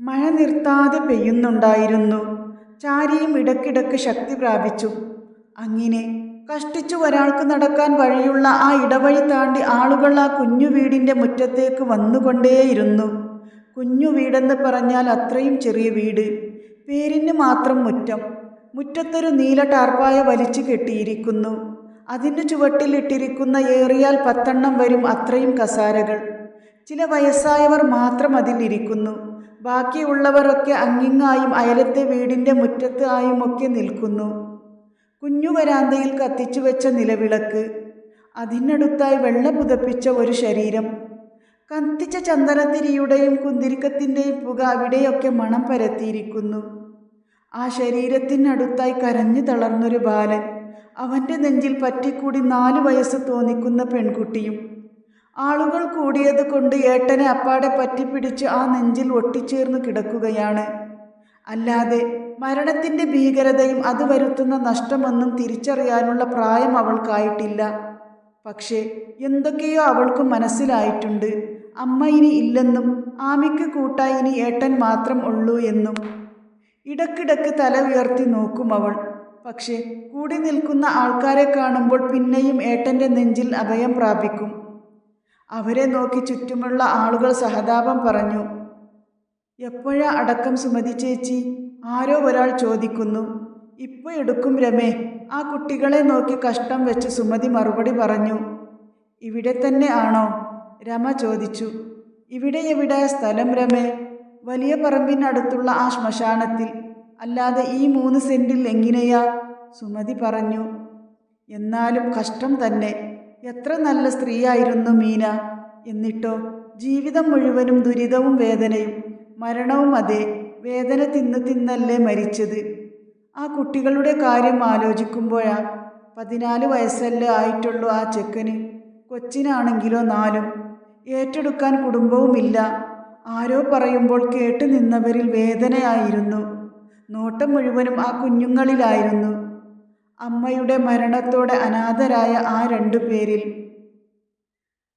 മഴ നിർത്താതെ പെയ്യുന്നുണ്ടായിരുന്നു. ചാരിയും ഇടക്കിടക്ക് ശക്തി പ്രാപിച്ചു. അങ്ങനെ കഷ്ടിച്ചു ഒരാൾക്ക് നടക്കാൻ വഴിയുള്ള ആ ഇടവഴി താണ്ടി ആളുകൾ ആ കുഞ്ഞു വീടിന്റെ മുറ്റത്തേക്ക് വന്നുകൊണ്ടേയിരുന്നു. കുഞ്ഞു വീടെന്ന് പറഞ്ഞാൽ അത്രയും ചെറിയ വീട്. പേരിന് മാത്രം മുറ്റം. മുറ്റത്തൊരു നീല ടാർപ്പായ വലിച്ചു കെട്ടിയിരിക്കുന്നു. അതിന്റെ ചുവട്ടിലിട്ടിരിക്കുന്ന ഏറിയാൽ പത്തെണ്ണം വരും അത്രയും കസാരകൾ. ചില വയസ്സായവർ മാത്രം അതിലിരിക്കുന്നു ബാക്കിയുള്ളവരൊക്കെ അങ്ങിങ്ങായും അയലത്തെ വീടിന്റെ മുറ്റത്ത് ആയും ഒക്കെ നിൽക്കുന്നു. കുഞ്ഞു വരാന്തയിൽ കത്തിച്ചു വെച്ച നിലവിളക്ക് അതിനടുത്തായി വെള്ള പുതപ്പിച്ച ഒരു ശരീരം കത്തിച്ച ചന്ദനത്തിരിയുടെയും കുന്തിരിക്കത്തിന്റെയും പുക അവിടെയൊക്കെ മണം പരത്തിയിരിക്കുന്നു. ആ ശരീരത്തിനടുത്തായി കരഞ്ഞു തളർന്നൊരു ബാലൻ അവന്റെ നെഞ്ചിൽ പറ്റിക്കൂടി നാലു വയസ്സ് തോന്നിക്കുന്ന പെൺകുട്ടിയും ആളുകൾ കൂടിയത് കൊണ്ട് ഏട്ടനെ അപ്പാടെ പറ്റിപ്പിടിച്ച് ആ നെഞ്ചിൽ ഒട്ടിച്ചേർന്ന് കിടക്കുകയാണ്. അല്ലാതെ മരണത്തിന്റെ ഭീകരതയും അത് വരുത്തുന്ന നഷ്ടമൊന്നും തിരിച്ചറിയാനുള്ള പ്രായം അവൾക്കായിട്ടില്ല. പക്ഷേ എന്തൊക്കെയോ അവൾക്ക് മനസ്സിലായിട്ടുണ്ട്. അമ്മ ഇനി ഇല്ലെന്നും ആമിക്ക് കൂട്ടായി ഇനി ഏട്ടൻ മാത്രം ഉള്ളൂ എന്നും. ഇടക്കിടക്ക് തല ഉയർത്തി നോക്കും അവൾ. പക്ഷേ കൂടി നിൽക്കുന്ന ആൾക്കാരെ കാണുമ്പോൾ പിന്നെയും ഏട്ടന്റെ നെഞ്ചിൽ അഭയം പ്രാപിക്കും. അവരെ നോക്കി ചുറ്റുമുള്ള ആളുകൾ സഹതാപം പറഞ്ഞു എപ്പോഴാ അടക്കം സുമതി ചേച്ചി? ആരോ ഒരാൾ ചോദിക്കുന്നു. ഇപ്പോൾ എടുക്കും രമേ. ആ കുട്ടികളെ നോക്കി കഷ്ടം വെച്ച് സുമതി മറുപടി പറഞ്ഞു ഇവിടെ തന്നെ ആണോ? രമ ചോദിച്ചു ഇവിടെ എവിടെ സ്ഥലം രമേ? വലിയ പറമ്പിനടുത്തുള്ള ആ ശ്മശാനത്തിൽ. അല്ലാതെ ഈ മൂന്ന് സെന്റിൽ എങ്ങനെയാ? സുമതി പറഞ്ഞു എന്നാലും കഷ്ടം തന്നെ. എത്ര നല്ല സ്ത്രീയായിരുന്നു മീന. എന്നിട്ടോ ജീവിതം മുഴുവനും ദുരിതവും വേദനയും മരണവും അതെ വേദന തിന്ന് തിന്നല്ലേ മരിച്ചത്. ആ കുട്ടികളുടെ കാര്യം ആലോചിക്കുമ്പോഴാ പതിനാല് വയസ്സല്ലേ ആയിട്ടുള്ളൂ ആ ചെക്കന്. കൊച്ചിനാണെങ്കിലോ നാലും. ഏറ്റെടുക്കാൻ കുടുംബവുമില്ല. ആരോ പറയുമ്പോൾ കേട്ടു നിന്നവരിൽ വേദനയായിരുന്നു. നോട്ടം മുഴുവനും ആ കുഞ്ഞുങ്ങളിലായിരുന്നു. അമ്മയുടെ മരണത്തോടെ അനാഥരായ ആ രണ്ടു പേരിൽ.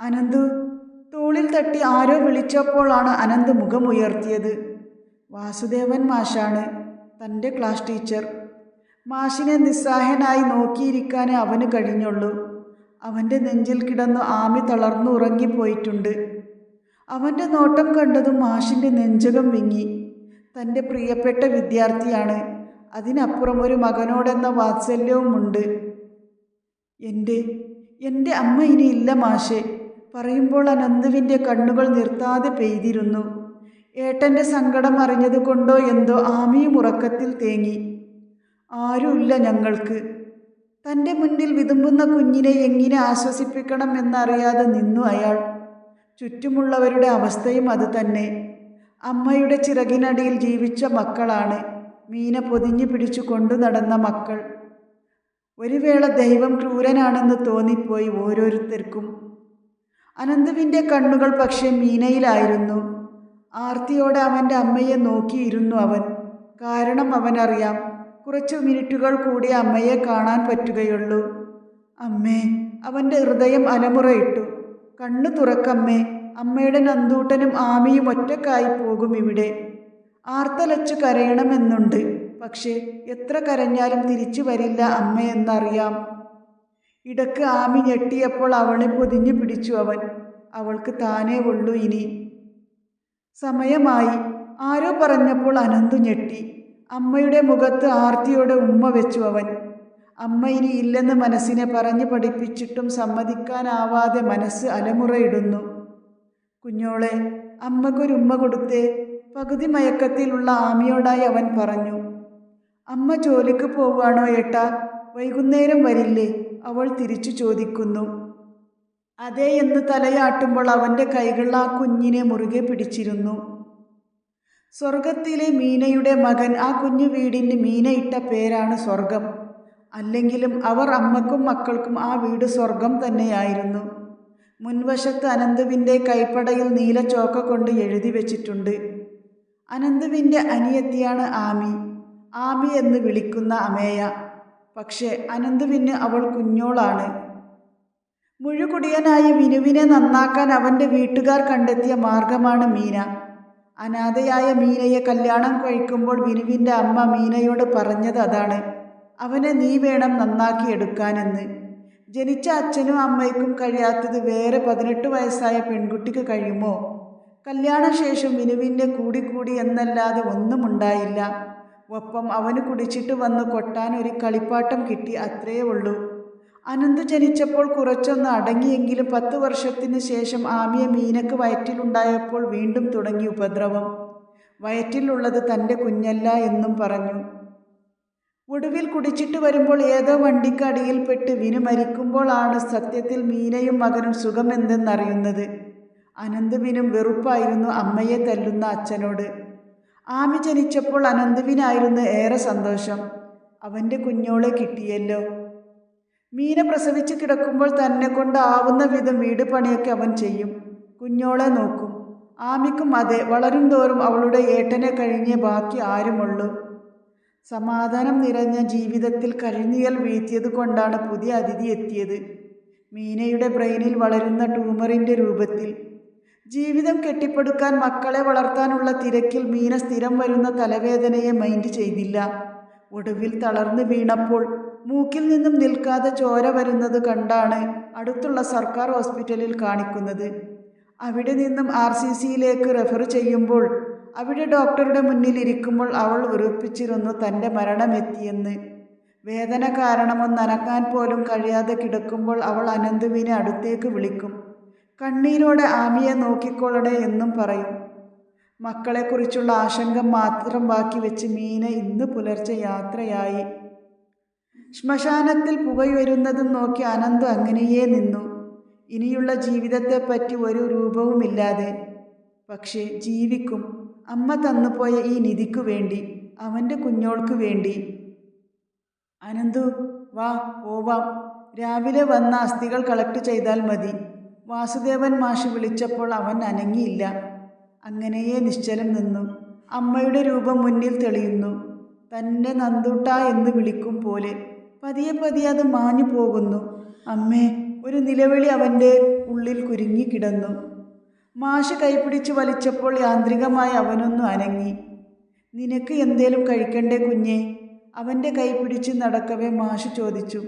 അനന്തു തോളിൽ തട്ടി ആരോ വിളിച്ചപ്പോഴാണ് അനന്ത് മുഖമുയർത്തിയത്. വാസുദേവൻ മാഷാണ് തന്റെ ക്ലാസ് ടീച്ചർ. മാഷിനെ നിസ്സഹായനായി നോക്കിയിരിക്കാനേ അവന് കഴിഞ്ഞുള്ളൂ. അവന്റെ നെഞ്ചിൽ കിടന്നു ആമി തളർന്നു ഉറങ്ങിപ്പോയിട്ടുണ്ട് അവന്റെ നോട്ടം കണ്ടതും മാഷിന്റെ നെഞ്ചകം വിങ്ങി. തന്റെ പ്രിയപ്പെട്ട വിദ്യാർത്ഥിയാണ്. അതിനപ്പുറം ഒരു മകനോടെന്ന വാത്സല്യവുമുണ്ട്. എന്റെ എന്റെ അമ്മ ഇനി ഇല്ല മാഷെ. പറയുമ്പോൾ അനന്തുവിന്റെ കണ്ണുകൾ നിർത്താതെ പെയ്തിരുന്നു. ഏട്ടന്റെ സങ്കടം അറിഞ്ഞതുകൊണ്ടോ എന്തോ ആമിയും ഉറക്കത്തിൽ തേങ്ങി. ആരുമില്ല ഞങ്ങൾക്ക്. തന്റെ മുന്നിൽ വിതുമ്പുന്ന കുഞ്ഞിനെ എങ്ങനെ ആശ്വസിപ്പിക്കണം എന്നറിയാതെ നിന്നു അയാൾ. ചുറ്റുമുള്ളവരുടെ അവസ്ഥയും അതുതന്നെ അമ്മയുടെ ചിറകിനടിയിൽ ജീവിച്ച മക്കളാണ്. മീന പൊതിഞ്ഞു പിടിച്ചു കൊണ്ടു നടന്ന മക്കൾ. ഒരു വേള ദൈവം ക്രൂരനാണെന്ന് തോന്നിപ്പോയി ഓരോരുത്തർക്കും. അനന്തുവിന്റെ കണ്ണുകൾ പക്ഷേ മീനയിലായിരുന്നു. ആർത്തിയോടെ അവന്റെ അമ്മയെ നോക്കിയിരുന്നു അവൻ. കാരണം അവനറിയാം കുറച്ചു മിനിറ്റുകൾ കൂടി അമ്മയെ കാണാൻ പറ്റുകയുള്ളൂ. അമ്മേ അവന്റെ ഹൃദയം അലമുറയിട്ടു. കണ്ണു തുറക്കമ്മേ അമ്മയുടെ നന്ദൂട്ടനും ആമിയും ഒറ്റക്കായി പോകും ഇവിടെ. ആർത്തലച്ചു കരയണമെന്നുണ്ട്. പക്ഷേ എത്ര കരഞ്ഞാലും തിരിച്ചു വരില്ല അമ്മയെന്നറിയാം ഇടയ്ക്ക് ആമി ഞെട്ടിയപ്പോൾ അവളെ പൊതിഞ്ഞു പിടിച്ചു അവൻ. അവൾക്ക് താനേ ഉള്ളൂ ഇനി. സമയമായി. ആരോ പറഞ്ഞപ്പോൾ അനന്തു ഞെട്ടി. അമ്മയുടെ മുഖത്ത് ആർത്തിയോടെ ഉമ്മ വെച്ചു അവൻ. അമ്മ ഇനി ഇല്ലെന്ന് മനസ്സിനെ പറഞ്ഞു പഠിപ്പിച്ചിട്ടും സമ്മതിക്കാനാവാതെ മനസ്സ് അലമുറയിടുന്നു. കുഞ്ഞോളെ അമ്മക്കൊരുമ്മ കൊടുത്തേ. പകുതി മയക്കത്തിലുള്ള ആമിയോടായി അവൻ പറഞ്ഞു അമ്മ ജോലിക്ക് പോവുകയാണോ ഏട്ടാ? വൈകുന്നേരം വരില്ലേ? അവൾ തിരിച്ചു ചോദിക്കുന്നു. അതേ എന്ന് തലയാട്ടുമ്പോൾ അവന്റെ കൈകൾ ആ കുഞ്ഞിനെ മുറുകെ പിടിച്ചിരുന്നു. സ്വർഗത്തിലെ മീനയുടെ മകൻ ആ കുഞ്ഞു വീടിന് മീനയിട്ട പേരാണ് സ്വർഗം അല്ലെങ്കിലും അവർ അമ്മക്കും മക്കൾക്കും ആ വീട് സ്വർഗം തന്നെയായിരുന്നു. മുൻവശത്ത് അനന്തുവിന്റെ കൈപ്പടയിൽ നീല ചോക്ക കൊണ്ട് എഴുതി വെച്ചിട്ടുണ്ട്. അനന്തുവിന്റെ അനിയത്തിയാണ് ആമി. ആമി എന്ന് വിളിക്കുന്ന അമേയ. പക്ഷേ അനന്തുവിന് അവൾ കുഞ്ഞോളാണ്. മുഴുകുടിയനായി വിനുവിനെ നന്നാക്കാൻ അവന്റെ വീട്ടുകാർ കണ്ടെത്തിയ മാർഗമാണ് മീന. അനാഥയായ മീനയെ കല്യാണം കഴിക്കുമ്പോൾ വിനുവിന്റെ അമ്മ മീനയോട് പറഞ്ഞത് അതാണ്. അവനെ നീ വേണം നന്നാക്കി എടുക്കാനെന്ന്. ജനിച്ച അച്ഛനും അമ്മയ്ക്കും കഴിയാത്തത് വേറെ പതിനെട്ട് വയസ്സായ പെൺകുട്ടിക്ക് കഴിയുമോ? കല്യാണശേഷം വിനുവിന്റെ കൂടിക്കൂടി എന്നല്ലാതെ ഒന്നുമുണ്ടായില്ല. ഒപ്പം അവന് കുടിച്ചിട്ട് വന്ന് കൊട്ടാൻ ഒരു കളിപ്പാട്ടം കിട്ടി അത്രയേ ഉള്ളൂ. അനന്ത് ജനിച്ചപ്പോൾ കുറച്ചൊന്ന് അടങ്ങിയെങ്കിലും പത്ത് വർഷത്തിന് ശേഷം ആമിയ മീനക്ക് വയറ്റിലുണ്ടായപ്പോൾ വീണ്ടും തുടങ്ങി ഉപദ്രവം. വയറ്റിലുള്ളത് തന്റെ കുഞ്ഞല്ല എന്നും പറഞ്ഞു. ഒടുവിൽ കുടിച്ചിട്ട് വരുമ്പോൾ ഏതോ വണ്ടിക്കടിയിൽപ്പെട്ട് വിനു മരിക്കുമ്പോഴാണ് സത്യത്തിൽ മീനയും മകനും സുഖമെന്തെന്നറിയുന്നത് അനന്തുവിനും വെറുപ്പായിരുന്നു അമ്മയെ തല്ലുന്ന അച്ഛനോട്. ആമി ജനിച്ചപ്പോൾ അനന്തുവിനായിരുന്നു ഏറെ സന്തോഷം. അവന്റെ കുഞ്ഞോളെ കിട്ടിയല്ലോ. മീന പ്രസവിച്ച് കിടക്കുമ്പോൾ തന്നെ കൊണ്ടാവുന്ന വിധം വീട് പണിയൊക്കെ അവൻ ചെയ്യും. കുഞ്ഞോളെ നോക്കും. ആമിക്കും അതെ വളരും തോറും അവളുടെ ഏട്ടനെ കഴിഞ്ഞേ ബാക്കി ആരുമുള്ളൂ. സമാധാനം നിറഞ്ഞ ജീവിതത്തിൽ കഴിഞ്ഞിയൽ വീഴ്ത്തിയത് കൊണ്ടാണ് പുതിയ അതിഥി എത്തിയത്. മീനയുടെ ബ്രെയിനിൽ വളരുന്ന ട്യൂമറിന്റെ രൂപത്തിൽ. ജീവിതം കെട്ടിപ്പടുക്കാൻ മക്കളെ വളർത്താനുള്ള തിരക്കിൽ മീന സ്ഥിരം വരുന്ന തലവേദനയെ മൈൻഡ് ചെയ്തില്ല. ഒടുവിൽ തളർന്നു വീണപ്പോൾ മൂക്കിൽ നിന്നും നിൽക്കാതെ ചോര വരുന്നത് കണ്ടാണ് അടുത്തുള്ള സർക്കാർ ഹോസ്പിറ്റലിൽ കാണിക്കുന്നത്. അവിടെ നിന്നും ആർ സി സിയിലേക്ക് റെഫർ ചെയ്യുമ്പോൾ അവിടെ ഡോക്ടറുടെ മുന്നിൽ ഇരിക്കുമ്പോൾ അവൾ ഉറപ്പിച്ചിരുന്നു തന്റെ മരണമെത്തിയെന്ന് വേദന കാരണമൊന്നനക്കാൻ പോലും കഴിയാതെ കിടക്കുമ്പോൾ അവൾ അനന്തുവിനെ അടുത്തേക്ക് വിളിക്കും. കണ്ണീരോടെ ആമിയെ നോക്കിക്കൊള്ളണേ എന്നും പറയും. മക്കളെക്കുറിച്ചുള്ള ആശങ്ക മാത്രം ബാക്കി വെച്ച് മീന ഇന്ന് പുലർച്ചെ യാത്രയായി. ശ്മശാനത്തിൽ പുകയുയരുന്നതും നോക്കി അനന്തു അങ്ങനെയേ നിന്നു. ഇനിയുള്ള ജീവിതത്തെപ്പറ്റി ഒരു രൂപവുമില്ലാതെ. പക്ഷേ ജീവിക്കും. അമ്മ തന്നുപോയ ഈ നിധിക്കു വേണ്ടി അവന്റെ കുഞ്ഞോൾക്ക് വേണ്ടി. അനന്തു വാ പോവാം. രാവിലെ വന്ന അസ്ഥികൾ കളക്ട് ചെയ്താൽ മതി. വാസുദേവൻ മാഷ് വിളിച്ചപ്പോൾ അവൻ അനങ്ങിയില്ല. അങ്ങനെയേ നിശ്ചലം നിന്നു. അമ്മയുടെ രൂപം മുന്നിൽ തെളിയുന്നു. തന്നെ നന്ദൂട്ട എന്ന് വിളിക്കും പോലെ. പതിയെ പതിയെ അത് മാഞ്ഞു പോകുന്നു. അമ്മേ ഒരു നിലവിളി അവന്റെ ഉള്ളിൽ കുരുങ്ങി കിടന്നു. മാഷ് കൈപിടിച്ച് വലിച്ചപ്പോൾ യാന്ത്രികമായി അവനൊന്നു അനങ്ങി. നിനക്ക് എന്തേലും കഴിക്കണ്ടേ കുഞ്ഞേ? അവന്റെ കൈപിടിച്ച് നടക്കവേ മാഷ് ചോദിച്ചു.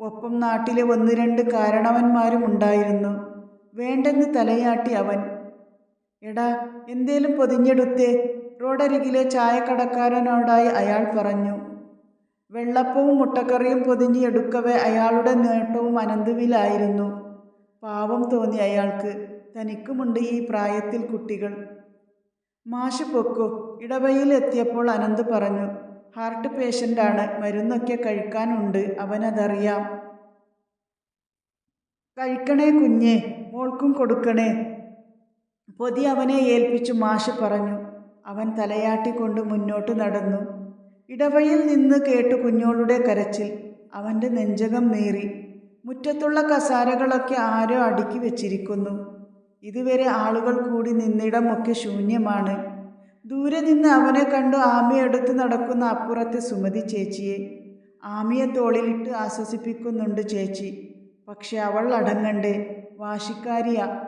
ഒപ്പം നാട്ടിലെ ഒന്ന് രണ്ട് കാരണവന്മാരും ഉണ്ടായിരുന്നു. വേണ്ടെന്ന് തലയാട്ടി അവൻ. എടാ എന്തേലും പൊതിഞ്ഞെടുത്തേ. റോഡരികിലെ ചായക്കടക്കാരനോടായി അയാൾ പറഞ്ഞു. വെള്ളപ്പവും മുട്ടക്കറിയും പൊതിഞ്ഞ് എടുക്കവേ അയാളുടെ നേട്ടവും അനന്തുവിലായിരുന്നു. പാവം തോന്നി അയാൾക്ക്. തനിക്കുമുണ്ട് ഈ പ്രായത്തിൽ കുട്ടികൾ. മാഷ് പൊക്കോ ഇടവയിൽ എത്തിയപ്പോൾ അനന്ത് പറഞ്ഞു. ഹാർട്ട് പേഷ്യന്റാണ് മരുന്നൊക്കെ കഴിക്കാനുണ്ട് അവനതറിയാം. കഴിക്കണേ കുഞ്ഞേ മോൾക്കും കൊടുക്കണേ. പൊതി അവനെ ഏൽപ്പിച്ചു മാഷ് പറഞ്ഞു. അവൻ തലയാട്ടിക്കൊണ്ട് മുന്നോട്ട് നടന്നു. ഇടവയിൽ നിന്ന് കേട്ടു കുഞ്ഞോളുടെ കരച്ചിൽ. അവന്റെ നെഞ്ചകം നേറി. മുറ്റത്തുള്ള കസാരകളൊക്കെ ആരോ അടുക്കി വെച്ചിരിക്കുന്നു. ഇതുവരെ ആളുകൾ കൂടി നിന്നിടമൊക്കെ ശൂന്യമാണ്. ദൂരെ നിന്ന് അവനെ കണ്ടു ആമിയെടുത്ത് നടക്കുന്ന അപ്പുറത്തെ സുമതി ചേച്ചിയെ. ആമിയെ തോളിലിട്ട് ആശ്വസിപ്പിക്കുന്നുണ്ട് ചേച്ചി. പക്ഷെ അവൾ അടങ്ങണ്ടേ? വാശിക്കാരിയാ.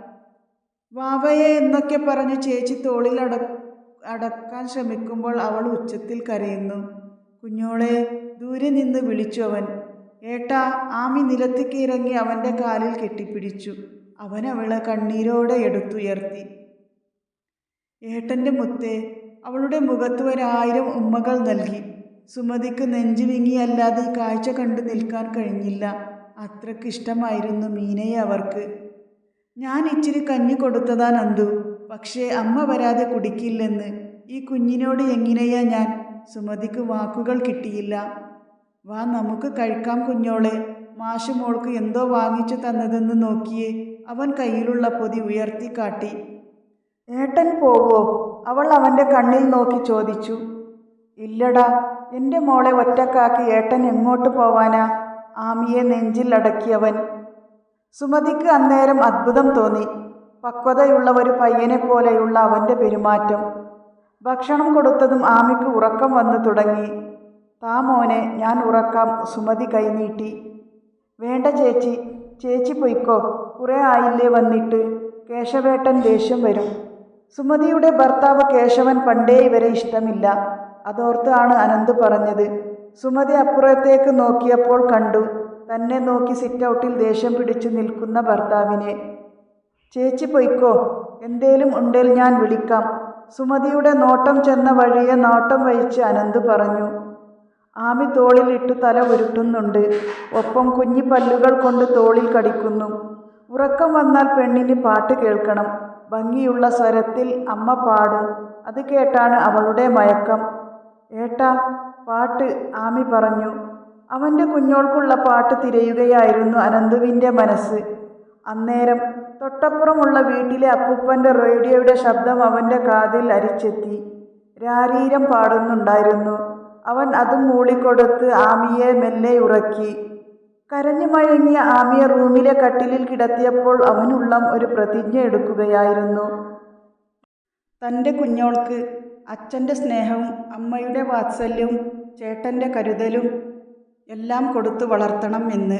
വാവയെ എന്നൊക്കെ പറഞ്ഞ് ചേച്ചി തോളിൽ അട അടക്കാൻ ശ്രമിക്കുമ്പോൾ അവൾ ഉച്ചത്തിൽ കരയുന്നു. കുഞ്ഞോളെ ദൂരെ നിന്ന് വിളിച്ചു അവൻ. ഏട്ടാ ആമി നിലത്തേക്ക് ഇറങ്ങി അവന്റെ കാലിൽ കെട്ടിപ്പിടിച്ചു. അവൻ അവളെ കണ്ണീരോടെ എടുത്തുയർത്തി. ഏട്ടന്റെ മുത്തെ അവളുടെ മുഖത്ത് ഒരായിരം ഉമ്മകൾ നൽകി. സുമതിക്ക് നെഞ്ചു വിങ്ങിയല്ലാതെ ഈ കാഴ്ച കണ്ടു നിൽക്കാൻ കഴിഞ്ഞില്ല. അത്രയ്ക്ക് ഇഷ്ടമായിരുന്നു മീനയെ അവർക്ക്. ഞാൻ ഇച്ചിരി കഞ്ഞി കൊടുത്തതാ നന്ദു പക്ഷേ അമ്മ വരാതെ കുടിക്കില്ലെന്ന്. ഈ കുഞ്ഞിനോട് എങ്ങനെയാ ഞാൻ? സുമതിക്ക് വാക്കുകൾ കിട്ടിയില്ല. വാ നമുക്ക് കഴിക്കാം കുഞ്ഞോളെ. മാഷ് മോൾക്ക് എന്തോ വാങ്ങിച്ചു തന്നതെന്ന് നോക്കിയേ അവൻ കയ്യിലുള്ള പൊതി ഉയർത്തി കാട്ടി. ഏട്ടൻ പോവോ? അവൾ അവന്റെ കണ്ണിൽ നോക്കി ചോദിച്ചു. ഇല്ലടാ എന്റെ മോളെ ഒറ്റക്കാക്കി ഏട്ടൻ എങ്ങോട്ട് പോവാനാ? ആമിയെ നെഞ്ചിൽ അടക്കിയവൻ സുമതിക്ക് അന്നേരം അത്ഭുതം തോന്നി. പക്വതയുള്ള ഒരു പയ്യനെ പോലെയുള്ള അവന്റെ പെരുമാറ്റം. ഭക്ഷണം കൊടുത്തതും ആമിക്ക് ഉറക്കം വന്നു തുടങ്ങി. താ മോനെ ഞാൻ ഉറക്കാം സുമതി കൈനീട്ടി വേണ്ട ചേച്ചി ചേച്ചി പൊയ്ക്കോ. കുറേ ആയില്ലേ വന്നിട്ട്. കേശവേട്ടൻ ദേഷ്യം വരും. സുമതിയുടെ ഭർത്താവ് കേശവൻ പണ്ടേ ഇവരെ ഇഷ്ടമില്ല. അതോർത്താണ് അനന്ത് പറഞ്ഞത്. സുമതി അപ്പുറത്തേക്ക് നോക്കിയപ്പോൾ കണ്ടു തന്നെ നോക്കി സിറ്റൗട്ടിൽ ദേഷ്യം പിടിച്ചു നിൽക്കുന്ന ഭർത്താവിനെ. ചേച്ചി പൊയ്ക്കോ എന്തേലും ഉണ്ടേൽ ഞാൻ വിളിക്കാം. സുമതിയുടെ നോട്ടം ചെന്ന വഴിയെ നോട്ടം വഹിച്ച് അനന്ത് പറഞ്ഞു ആമി തോളിലിട്ടു തല ഉരുട്ടുന്നുണ്ട് ഒപ്പം കുഞ്ഞി പല്ലുകൾ കൊണ്ട് തോളിൽ കടിക്കുന്നു. ഉറക്കം വന്നാൽ പെണ്ണിന് പാട്ട് കേൾക്കണം ഭംഗിയുള്ള സ്വരത്തിൽ അമ്മ പാടും അത് കേട്ടാണ് അവളുടെ മയക്കം. ഏട്ടാ പാട്ട് ആമി പറഞ്ഞു. അവന്റെ കുഞ്ഞോൾക്കുള്ള പാട്ട് തിരയുകയായിരുന്നു അനന്തുവിന്റെ മനസ്സ്. അന്നേരം തൊട്ടപ്പുറമുള്ള വീട്ടിലെ അപ്പൂപ്പന്റെ റേഡിയോയുടെ ശബ്ദം അവന്റെ കാതിൽ അരിച്ചെത്തി. രാരീരം പാടുന്നുണ്ടായിരുന്നു. അവൻ അതും മൂളിക്കൊടുത്ത് ആമിയെ മെല്ലെ ഉറക്കി. കരഞ്ഞു മഴങ്ങിയ ആമിയെ റൂമിലെ കട്ടിലിൽ കിടത്തിയപ്പോൾ അവനുള്ളം ഒരു പ്രതിജ്ഞ എടുക്കുകയായിരുന്നു. തന്റെ കുഞ്ഞോൾക്ക് അച്ഛന്റെ സ്നേഹവും അമ്മയുടെ വാത്സല്യവും ചേട്ടന്റെ കരുതലും എല്ലാം കൊടുത്തു വളർത്തണം എന്ന്.